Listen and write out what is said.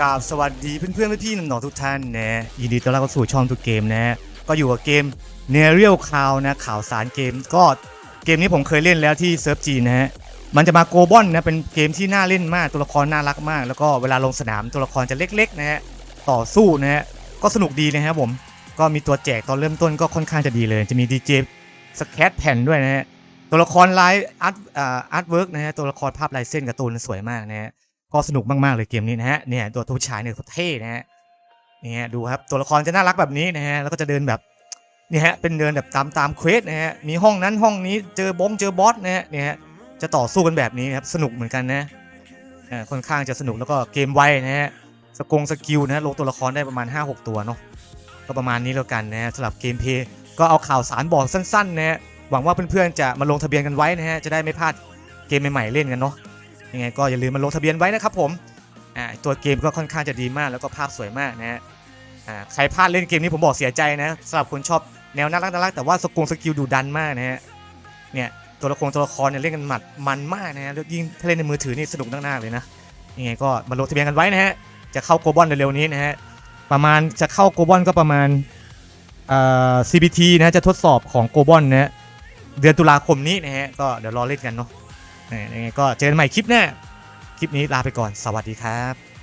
กราบสวัสดีเพื่อนๆพี่ๆน้องๆทุกท่านนะยินดีต้อนรับเข้าสู่ช่องทุกเกมนะก็อยู่กับเกมเนเรียลคาวนะข่าวสารเกม ก็เกมนี้ผมเคยเล่นแล้วที่เซิร์ฟจีนะฮะมันจะมาโกบอลนะเป็นเกมที่น่าเล่นมากตัวละครน่ารักมาก แล้วก็เวลาลงสนามตัวละครจะเล็กๆนะฮะต่อสู้นะฮะก็สนุกดีนะครับผมก็มีตัวแจกตอนเริ่มต้นก็ค่อนข้างจะดีเลย จะมีดีเจสแคตแผ่นด้วยนะฮะตัวละครลายอาร์ตอาอาร์ตเวิร์กนะฮะตัวละครภาพลายเส้นการ์ตูนสวยมากนะฮะ ก็สนุกมาก ๆ เลยเกมนี้นะฮะเนี่ยตัวผู้ชายเนี่ยเขาเท่นะฮะเนี่ยดูครับตัวละครจะน่ารักแบบนี้นะฮะแล้วก็จะเดินแบบเนี่ยฮะเป็นเดินแบบตามตามเควสนะฮะมีห้องนั้นห้องนี้เจอบงเจอบอสนะฮะเนี่ยฮะจะต่อสู้กันแบบนี้ครับสนุกเหมือนกันนะอ่าค่อนข้างจะสนุกแล้วก็เกมไวนะฮะสกงสกิลนะฮะลงตัวละครได้ประมาณ 5-6 ตัวเนาะก็ประมาณนี้แล้วกันนะฮะสำหรับเกมเพย์ก็เอาข่าวสารบอกสั้นๆนะฮะหวังว่าเพื่อนๆจะมาลงทะเบียนกันไว้นะฮะจะได้ไม่พลาดเกมใหม่ๆเล่นกันเนาะ ยังไงก็อย่าลืมมาลงทะเบียนไว้นะครับผมอ่าตัวเกมก็ค่อนข้างจะดีมากแล้วก็ภาพสวยมากนะฮะอ่าใครพลาดเล่นเกมนี้ผมบอกเสียใจนะสำหรับคนชอบแนวน่ารักน่ารักแต่ว่าสกงสกิลดูดันมากนะฮะเนี่ยตัวละครตัวละครเนี่ยเล่นกันหมัดมันมากนะฮะแล้วยิ่งถ้าเล่นในมือถือนี่สนุกมากๆเลยนะยังไงก็มาลงทะเบียนกันไว้นะฮะจะเข้าโกลบอลเร็วๆนี้นะฮะประมาณจะเข้าโกลบอลก็ประมาณเอ่อ CBT นะฮะจะทดสอบของโกลบอลนะฮะเดือนตุลาคมนี้นะฮะก็เดี๋ยวรอเล่นกันเนาะ ยังไงก็เจอกันใหม่คลิปหน้า คลิปนี้ลาไปก่อน สวัสดีครับ